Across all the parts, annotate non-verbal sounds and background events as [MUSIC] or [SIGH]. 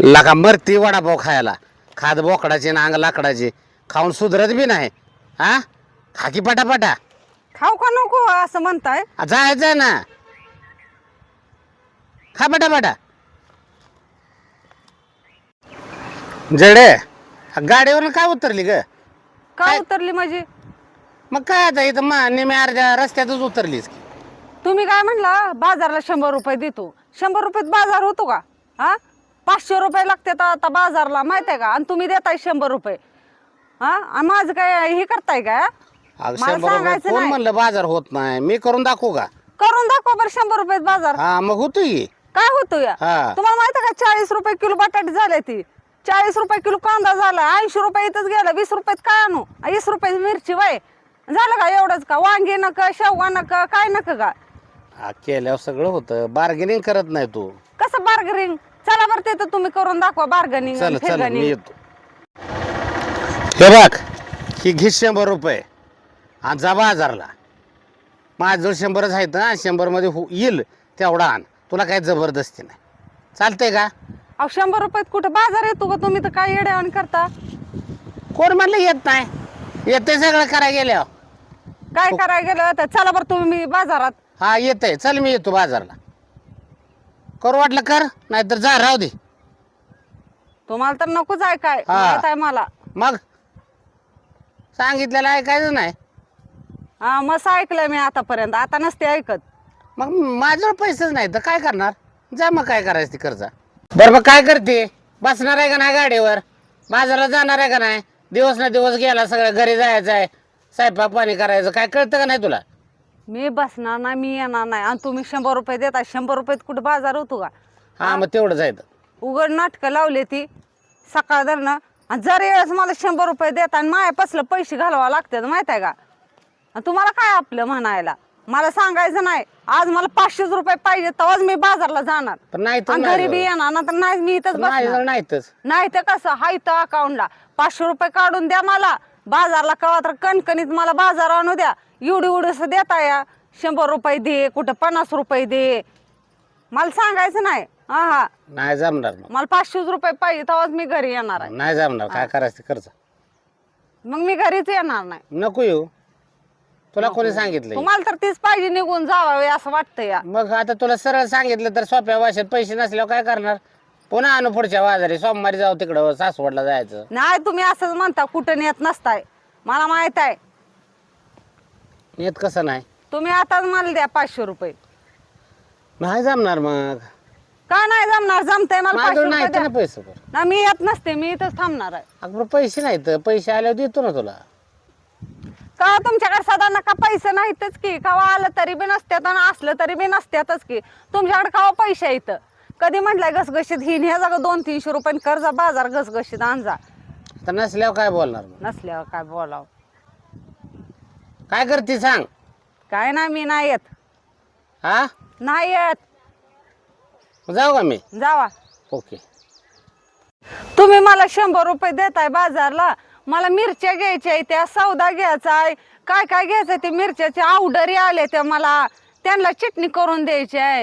लका मरती वडापाव खायला. खात बोकडाची ना अंग लाकडाची. खाऊन सुधरत बी नाही. हा खा की पटापटा. खाऊ का नको असं म्हणताय? आ, जायचं ना. खा पटापटा. जडे गाडीवरून काय उतरली ग? का उतरली म्हणजे मग काय आता इथं मा निम्या अर्ध्या रस्त्यातच उतरलीस. की तुम्ही काय म्हणला बाजारला शंभर रुपये देतो. शंभर रुपयात बाजार होतो का? हा पाचशे रुपये लागतात आता बाजारला माहीत आहे का? आणि तुम्ही देताय शंभर रुपये. हा? आणि माझं काय हे करताय काय अगं, मला शंभर रुपये सांगायचं कोण नाही. म्हणलं बाजार होत नाही. मी करून दाखवू का? करून दाखवा बरं शंभर रुपयात बाजार. हा मग होतोय काय होतो या हा. तुम्हाला माहिती आहे का चाळीस रुपये किलो बटाटे झाले ती. चाळीस रुपये किलो कांदा झाला ऐंशी रुपये इथंच गेला वीस रुपयात काय आणू? वीस रुपये मिरची वय. झालं का एवढंच का? वांगी नका शेवगा नका काय नका का? हा, केल्यावर सगळं होतं. बार्गेनिंग करत नाही तू. कसं बार्गनिंग? चला बरं ते तर तुम्ही करून दाखवा बार्गनिंग चल चल मी येतो. हे बघ ही घे शंभर रुपये. आणि जा बाजारला माझ्याजवळ शंभरच आहेत ना शंभरमध्ये हो येईल तेवढा आण. तुला काही जबरदस्ती नाही. चालतंय का? अहो शंभर रुपयात कुठं बाजार येतो का तुम्ही तर काय येड्यावान करता? कोण म्हणलं येत नाही? येते सगळं करायला गेल्यावर. काय करायला गेलं? तर चला बरं तुम्ही बाजारात. हा येतंय. चल मी येतो बाजारला. करू वाटलं कर नाहीतर जा राहू दे. तुम्हाला तर नकोच आहे काय? हा. माहीत आहे मला. मग? सांगितलेलं ऐकायचं नाही. हा मस्त ऐकलंय मी आतापर्यंत. आता नसते ऐकत. मग माझ्यावर पैसेच नाही तर काय करणार? जा मग काय करायचं ती कर्जा बरं मग काय करते? बसणार आहे का नाही गाडीवर? बाजारात जाणार आहे का नाही? दिवस ना दिवस गेला सगळं घरी जायचं आहे. स्वयंपाक पाणी करायचं काय कळतं का नाही तुला? मी बसणार नाही मी येणार नाही. आणि तुम्ही शंभर रुपये देता शंभर रुपयात कुठं बाजार होतो का? हा मग तेवढं जायचं उघड नाटकं लावली ती सकाळ धरणं. आणि जर वेळेस मला शंभर रुपये देता आणि मायापासलं पैसे घालवा लागतात माहीत आहे का? आणि तुम्हाला काय आपलं म्हणायला? मला सांगायचं नाही. आज मला पाचशेच रुपये पाहिजे तेव्हाच मी बाजारला जाणार. पण नाही तर आणि घरी बी येणार ना तर नाही मी इथंच बसणार. माझ्याजवळ नाहीतच. नाही तर कसं? हाय तर अकाउंटला पाचशे रुपये काढून द्या मला. बाजारला कवा तर कणकणीत मला बाजार आणू द्या. एवढी एवढंस देता या. शंभर रुपये दे कुठं पन्नास रुपये दे. मला सांगायचं नाही. हा हा. नाही जमणार मग. मला पाचशेच रुपये पाहिजे तेव्हाच मी घरी येणार आहे. नाही जमणार. काय करायचं ते कर्ज मग मी घरीच येणार नाही. नको येऊ. तुला कोणी सांगितलं तुम्हाला तर तीच पाहिजे निघून जावावे असं वाटतं या. मग आता तुला सरळ सांगितलं तर सोप्या भाषेत पैसे नसल्यावर काय करणार? पुन्हा आणू पुढच्या बाजारी सोमवारी जाऊ तिकडं सासवडला जायचं. नाही तुम्ही असंच म्हणता कुठं नेत नसताय. मला माहीत आहे. येत कसं नाही? तुम्ही आताच मला द्या पाचशे रुपये. नाही जमणार मग. का नाही जमणार? जमतंय मला पाचशे माझ्याकडे रुपये नाही द्या. ना पैसे बरं ना मी येत नसते मी इथंच थांबणार आहे. अगं पैसे नाहीत. पैसे आल्यावर देतो ना तुला. का तुमच्याकडे सदा नका पैसे नाहीतच की? कवा आलं तरी बी नसत्यात आणि असलं तरी बी नसत्यातच की. तुमच्याकडे कवा पैसे येतं कधी म्हटलंय घसघशीत हे जागा दोन तीनशे रुपये कर्जा बाजार घसघशीत आणजा. आता नसल्यावर काय बोलणार मग? नसल्यावर काय बोलाव? काय करते सांग? काय नाही मी नाही येत. हा? नाही येत. जाऊ का मी? जावा. ओके. तुम्ही मला शंभर रुपये देताय बाजारला. मला मिरच्या घ्यायच्या आहे त्या सौदा घ्यायचा आहे. काय काय घ्यायचं ते मिरच्याचे आवडरी आले त्या मला. त्यांना चटणी करून द्यायची आहे.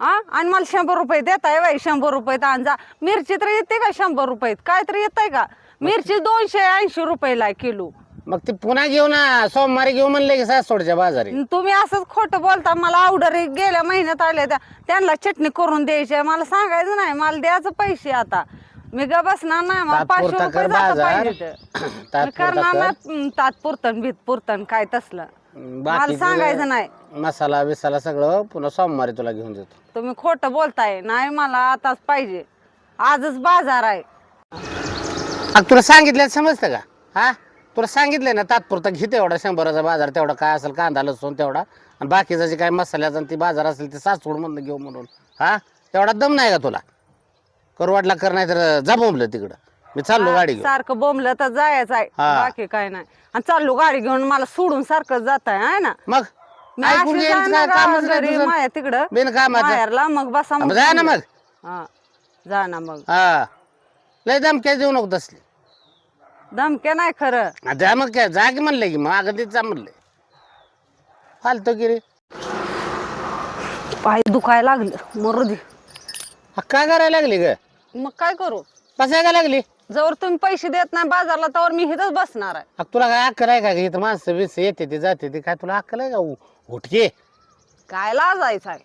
हा? आणि मला शंभर रुपये देताय बाई शंभर रुपये आणजा. मिरची तर येते का शंभर रुपये? काय तर येत का? मिरची दोनशे ऐंशी रुपयाला आहे किलो. मग ते पुन्हा घेऊ ना सोमवारी घेऊ म्हणले की सासवडच्या बाजारी. तुम्ही असंच खोटं बोलता मला आवडरी गेल्या महिन्यात आल्या त्या त्यांना चटणी करून द्यायची आहे मला सांगायचं नाही मला द्यायचं पैसे आता. मी ग बसणार नाही मला पाचशे तात्पुरता रुपये जाता बाजार. पाहिजे तर. [CLEARS THROAT] मी तात्पुरता करणार कर. नाही तात्पुरतन भीतपुरतन काय तसलं. मला सांगायचं नाही. मसाला बिसाला सगळं पुन्हा सोमवारी तुला घेऊन देतो. तुम्ही खोटं बोलताय नाही मला आताच पाहिजे. आजच बाजार आहे. अग तुला सांगितलं समजतं का? हा? तुला सांगितलंय ना तात्पुरता घे तेवढा शंभराचा बाजार तेवढा काय असेल कांदा लसूण तेवढा. आणि बाकीचा जे काय मसाल्याचा आणि ती बाजार असेल ते मधनं घेऊ म्हणून. हा? तेवढा दम नाही का तुला? करू वाटला कर नाही तर जा बोंबलं तिकडं. मी चाललो गाडी घेऊन. सारखं बोंबलं तर जायचं आहे. हा. बाकी काय नाही. आणि चाललो गाडी घेऊन मला सोडून सारखं जात आहे ना? मग? मी ऐकून अशी घ्यायचं काय जाणार कामच नाही घरी तुझं. माया तिकडं. माहेरला मग बसा मग जा ना मग. हा जा ना मग. हा. लय दमक्या देऊ नको तसली. धमक्या नाही खरं. हा, जा मग काय जा की म्हणले की मग अगं तीच जा म्हणले. फालतो की रे पाय दुखायला लागलं मरू दे. हा, काय करायला लागली ग? मग काय करू? बसाय का लागली? जवळ तुम्ही पैसे देत नाही बाजारला तर मी इथंच बसणार आहे. तुला काय अक्कल आहे का? इथं माणसं बिस येते ते जाते ते काय तुला अक्कल आहे का? उ- उठके. काय लाजायचं आहे?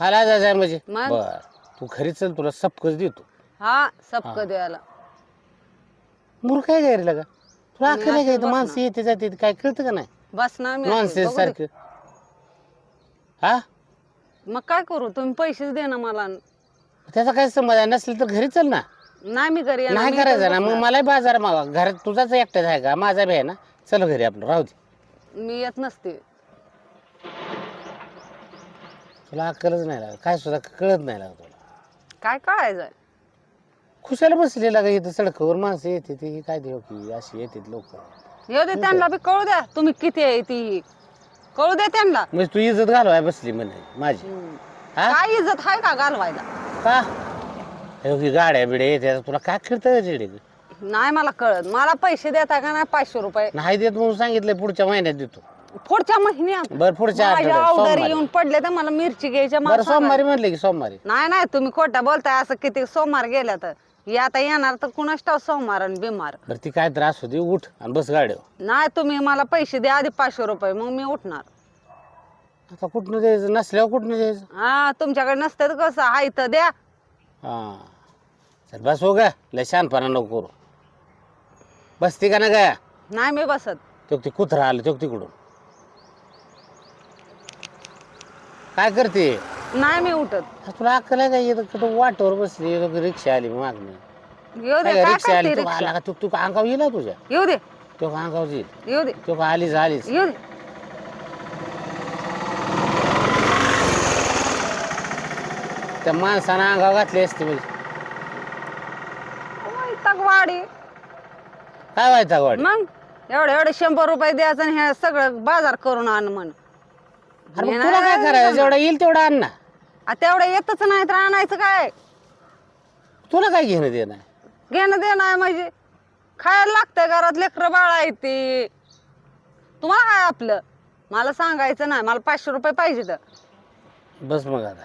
खायला जायचं म्हणजे. मग? बर. तू खरी चल तुला सबकच देतो. हा सबक द्यायला. मूर्ख काय घरी लागा तुला अक्कल का असं इथं माणसं येते जाते काय कळतं का नाही? बसणार मी माणसं अशी, बघू दे. सारखं. हा? मग काय करू? तुम्ही पैसेच दे ना मला. त्याचा काय समज आहे? नसेल तर घरी चल ना. नाही मी घरी येणार, नाही मी करायचं ना. मग. मलाही बाजार मागा घरात तुझाच एकटाच आहे का? माझा बी आहे ना. चल घरी आपलं राहू दे. मी येत नसते. तुला अक्कलच नाही लागत. काय सुद्धा कळत नाही लागत तुला. काय कळायचंय? खुशाला बसलेला का इथं सडकावर माणसं येते ती? काय देऊ की अशी येतात लोक. येऊ दे त्यांना बी कळू द्या तुम्ही किती आहे ती. कळू द्या त्यांना. म्हणजे तू इज्जत घालवाय बसली म्हणे माझी. हा? काय इज्जत आहे का घालवायला? का? हे की गाड्या बिड्या येतात तुला काय खेळतं नाही मला कळत. मला पैसे देता का नाही पाचशे रुपये? नाही देत म्हणून सांगितलंय पुढच्या महिन्यात देतो. पुढच्या महिन्यात. बरं पुढच्या माझ्या आठवड्यात अवधारी सोमवारी. येऊन पडले तर मला मिरची घ्यायच्या मला सांगा. सोमवारी म्हणले की सोमवारी. नाही नाही तुम्ही खोटं बोलताय असं किती सोमवार गेल्या तर. आता येणार तर कुणाच ठाव सोमवार आणि बिमार. बरं ती काय त्रास होती? उठ आणि बस गाड्या नाही तुम्ही मला पैसे द्या आधी पाचशे रुपये मग मी उठणार. आता कुठनं द्यायचं? नसल्यावर कुठनं द्यायचं? हा तुमच्याकडे नसतं तर कसं? हाय तर द्या. हां. चल बस हो गा. लय शहाणपणा नको करू. बसती का ना गा? नाही मी बसत. तो ते कुत्रा आलं तो तिकडून काय करते? नाही मी उठत. तुला अक्कल आहे का? इथं कुठं वाटवर बसली इथं रिक्षा आली मागणी येऊ दे काय रिक्षा आली? करते तू रिक्षा? आला का? तू तू अंगावर येईल ना तुझ्या? येऊ दे. तो का अंगावर येईल? येऊ दे. तो का आलीच आलीच? येऊ दे. त्या माणसानं अंगावर घातली असते म्हणजे. तगवाडी काय व्हायचा वाट मग? एवढे एवढे शंभर रुपये द्यायचं आणि हे सगळं बाजार करून आण म्हण. अरे मग तुला काय करायचं जेवढा येईल तेवढा आण ना. आ, तेवढं येतच नाही तर आणायचं काय? तुला काय घेणं देणं? आहे? घेणं देणं आहे म्हणजे खायला लागतंय घरात लेकरं बाळ आहे ती. तुम्हाला काय आपलं? मला सांगायचं नाही मला पाचशे रुपये पाहिजे तर. बस मग आता.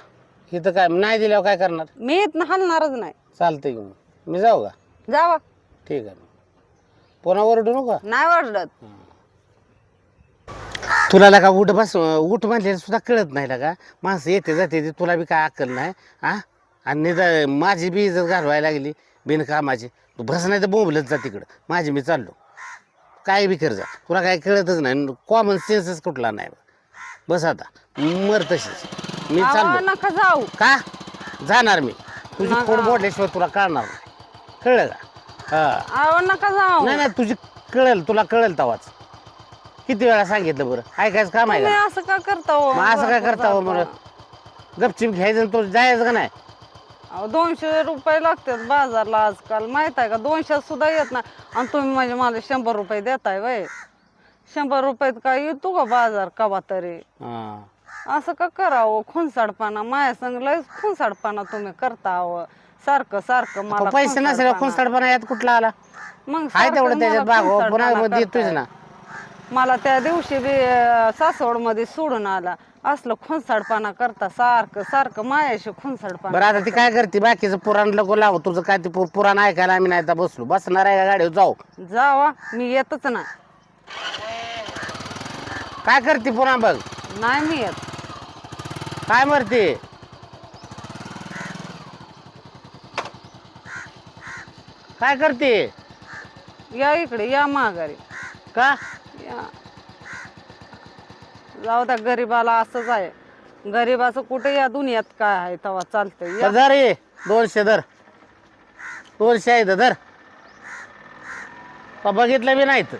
इथं काय नाही दिल्यावर काय करणार? मी इथनं हलणारच नाही. चालतंय की मग. मी जाऊ का? जावा. ठीक आहे. पुन्हा ओरडू नका? नाही वाटत तुला लगा उठ बस उठ म्हणले सुद्धा कळत नाही लगा माणसं येते जाते ते तुला बी काय अक्कल नाही हा? आणि निदा माझी बी इज्जत घालवायला लागली बिनकामाची. तू बस नाही तर बोंबलत जा तिकडं. माझी मी चाललो. काय बी कर जा. तुला काय कळतच नाही. कॉमन सेन्सच कुठला नाही बस आता. मर तशीच. मी चाललो. नका जाऊ. का? जाणार मी. तुझी. खोड मोडल्याशिवाय तुला कळणार नाही. कळलं का? हा. नका जाऊ. नाही नाही तुझी कळेल. तुला कळेल तवाच. किती वेळा सांगितलं बरं? ऐकायचं काम आहे तुम्ही का असं का करता हो? मग असं काय करता हो बरं गपचिप घ्यायचं आणि तो जायचं का नाही? अहो, दोनशे रुपये लागतात बाजारला आजकाल. माहीत आहे का? दोनशे सुद्धा येत नाही. आणि तुम्ही म्हणजे मला शंभर रुपये देताय वय. शंभर रुपयात काय येतो का बाजार कवा तरी? हा. असं का करावं? खुनसाडपणा. माया संग लय खुनसाडपणा तुम्ही करता हवं सारखं सारखं मला पैसे नसेल खुनसाडपणा. यात कुठला आला? मग हाय सारखं तेवढं त्याच्यात मला भाग पुन्हा करताय. ना. मला त्या दिवशी बी सासवडमध्ये सोडून आला. असलं खुनसाडपणा करता सारखं सारखं मायाशी खुनसाडपणा बरं आता ती काय करते बाकीचं पुराण लगो लाव तुझं काय ते पु- पुराण ऐकायला आम्ही नाही आता बसलो. बसणार आहे का गाडीवर? जाऊ. जावा मी येतच नाही काय करते पुन्हा बघ? नाही मी येत. काय मरते काय करते? या इकडे या माघारी. का? जाऊ द्या गरीबाला असंच आहे. गरीबाचं कुठे या दुनियात काय आहे तेव्हा चालतंय. या. धर ये दोनशे धर. दोनशे आहे इथं धर. का बघितलं बी नाहीत.